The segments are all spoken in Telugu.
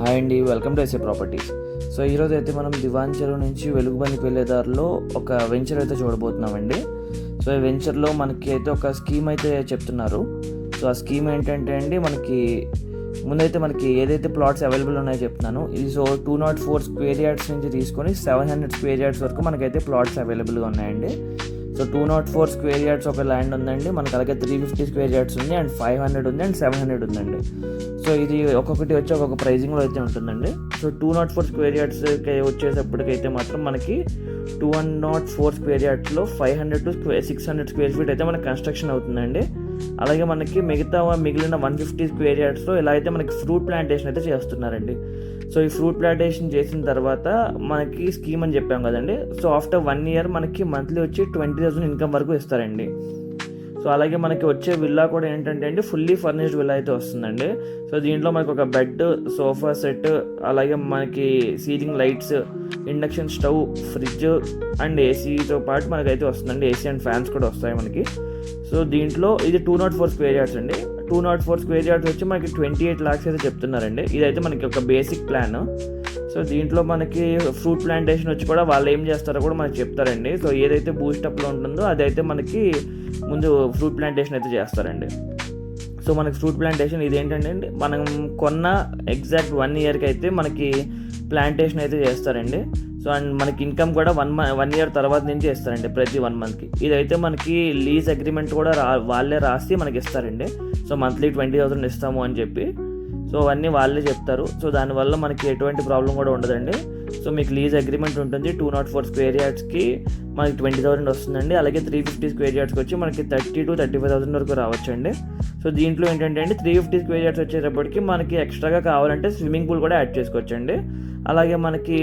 హాయ్ అండి welcome to S A properties so ఈరోజు అయితే మనం దివాన్ చెరువు నుంచి వెలుగుబందికి వెళ్ళే దారిలో ఒక వెంచర్ అయితే చూడబోతున్నామండి. సో ఈ వెంచర్లో మనకి అయితే ఒక స్కీమ్ అయితే చెప్తున్నారు. సో ఆ స్కీమ్ ఏంటంటే అండి మనకి ముందైతే మనకి ఏదైతే ప్లాట్స్ అవైలబుల్ ఉన్నాయో చెప్తున్నాను. ఇది so two naught four square yards నుంచి తీసుకొని సెవెన్ హండ్రెడ్ స్క్వేర్ యార్డ్స్ వరకు మనకైతే ప్లాట్స్ అవైలబుల్గా ఉన్నాయండి. So two naught four square yards ఒక ల్యాండ్ ఉందండి. మనకు అలాగే త్రీ ఫిఫ్టీ స్క్వేర్ యార్డ్స్ ఉంది అండ్ ఫైవ్ హండ్రెడ్ ఉంది అండ్ సెవెన్ హండ్రెడ్ ఉందండి. సో ఇది ఒక్కొక్కటి వచ్చి ఒక్కొక్క ప్రైజింగ్లో అయితే ఉంటుందండి. So two naught four square యార్డ్స్కి వచ్చేటప్పటికైతే మాత్రం మనకి two one naught four square యార్డ్స్లో five hundred to square six hundred square feet అయితే మనకి కన్స్ట్రక్షన్ అవుతుందండి. అలాగే మనకి మిగతా మిగిలిన వన్ ఫిఫ్టీ స్క్వేర్ యార్డ్స్లో ఇలా అయితే మనకి ఫ్రూట్ ప్లాంటేషన్ అయితే చేస్తున్నారండి. సో ఈ ఫ్రూట్ ప్లాంటేషన్ చేసిన తర్వాత మనకి స్కీమ్ అని చెప్పాం కదండి. సో ఆఫ్టర్ వన్ ఇయర్ మనకి మంత్లీ వచ్చి ట్వంటీ థౌసండ్ ఇన్కమ్ వరకు ఇస్తారండి. సో అలాగే మనకి వచ్చే విల్లా కూడా ఏంటంటే అండి ఫుల్లీ ఫర్నిష్డ్ విల్లా అయితే వస్తుందండి. సో దీంట్లో మనకి ఒక బెడ్ సోఫా సెట్ అలాగే మనకి ceiling lights induction stove fridge and ఏసీతో పాటు మనకైతే వస్తుందండి. ఏసీ అండ్ ఫ్యాన్స్ కూడా వస్తాయి మనకి. సో దీంట్లో ఇది two naught four square yards అండి. Two naught four square yards వచ్చి మనకి ట్వంటీ ఎయిట్ లాక్స్ అయితే చెప్తున్నారండి. ఇదైతే మనకి ఒక బేసిక్ ప్లాన్ సో దీంట్లో మనకి ఫ్రూట్ ప్లాంటేషన్ వచ్చి కూడా వాళ్ళు ఏం చేస్తారో కూడా మనకి చెప్తారండి. సో ఏదైతే బూస్టప్లో ఉంటుందో అదైతే మనకి ముందు ఫ్రూట్ ప్లాంటేషన్ అయితే చేస్తారండి. సో మనకి ఫ్రూట్ ప్లాంటేషన్ ఇదేంటంటే అండి మనం కొన్న ఎగ్జాక్ట్ వన్ ఇయర్కి అయితే మనకి ప్లాంటేషన్ అయితే చేస్తారండి. సో అండ్ మనకి ఇన్కమ్ కూడా వన్ వన్ ఇయర్ తర్వాత నుంచి ఇస్తారండి ప్రతి వన్ మంత్కి ఇదైతే మనకి లీజ్ అగ్రిమెంట్ కూడా రా వాళ్ళే రాసి మనకి ఇస్తారండి. సో మంత్లీ ట్వంటీ థౌసండ్ ఇస్తాము అని చెప్పి. సో అవన్నీ వాళ్ళే చెప్తారు. సో దానివల్ల మనకి ఎటువంటి ప్రాబ్లం కూడా ఉండదండి. సో మీకు లీజ్ అగ్రిమెంట్ ఉంటుంది టూ నాట్ ఫోర్ స్క్వేర్ యార్డ్స్కి మనకి ట్వంటీ థౌసండ్ వస్తుందండి. అలాగే త్రీ ఫిఫ్టీ స్క్వేర్ యార్డ్స్కి వచ్చి మనకి thirty to thirty five thousand వరకు రావచ్చండి. సో దీంట్లో ఏంటంటే అండి త్రీ ఫిఫ్టీ స్క్వేర్ యార్డ్స్ వచ్చేటప్పటికి మనకి ఎక్స్ట్రాగా కావాలంటే స్విమ్మింగ్ పూల్ కూడా యాడ్ చేసుకోవచ్చండి. అలాగే మనకి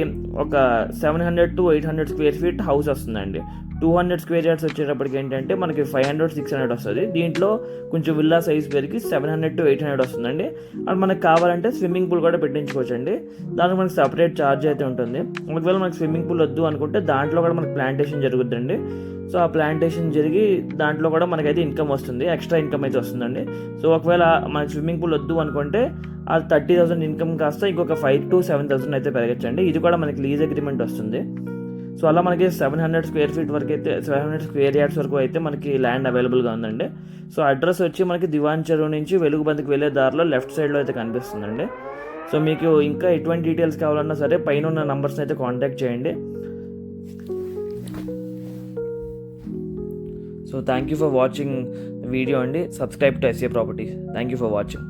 ఒక seven hundred to eight hundred square feet house వస్తుందండి. టూ హండ్రెడ్ స్క్వేర్ యార్డ్స్ వచ్చేటప్పటికి ఏంటంటే మనకి ఫైవ్ హండ్రెడ్ సిక్స్ హండ్రెడ్ వస్తుంది. దీంట్లో కొంచెం విల్లా సైజ్ పెరిగి seven hundred to eight hundred వస్తుందండి. అండ్ మనకు కావాలంటే స్విమ్మింగ్ పూల్ కూడా పెట్టించుకోవచ్చండి. దానికి మనకి సపరేట్ ఛార్జ్ అయితే ఉంటుంది. ఒకవేళ మనకి స్విమ్మింగ్ పూల్ వద్దు అనుకుంటే దాంట్లో కూడా మనకి ప్లాంటేషన్ జరుగుతుందండి సో ఆ ప్లాంటేషన్ జరిగి దాంట్లో కూడా మనకైతే ఇన్కమ్ వస్తుంది. ఎక్స్ట్రా ఇన్కమ్ అయితే వస్తుందండి. సో ఒకవేళ మనకి స్విమ్మింగ్ పూల్ వద్దు అనుకుంటే ఆ థర్టీ థౌసండ్ ఇన్కమ్ కాస్త ఇంకొక ఫైవ్ టు సెవెన్ థౌసండ్ అయితే పెరగచ్చండి. ఇది కూడా మనకి మనకి లీజ్ అగ్రిమెంట్ వస్తుంది. సో అలా మనకి సెవెన్ హండ్రెడ్ స్క్వేర్ ఫీట్ వరకు అయితే సెవెన్ హండ్రెడ్ స్క్వేర్ యార్డ్స్ వరకు అయితే మనకి ల్యాండ్ అవైలబుల్గా ఉందండి. సో అడ్రస్ వచ్చి మనకి దివాన్ చెరువు నుంచి వెలుగుబందికి వెళ్ళే దారిలో లెఫ్ట్ సైడ్లో అయితే కనిపిస్తుందండి. సో మీకు ఇంకా ఎటువంటి డీటెయిల్స్ కావాలన్నా సరే పైన ఉన్న నంబర్స్ని అయితే కాంటాక్ట్ చేయండి. So thank you for watching video అండి. Subscribe to S A properties thank you for watching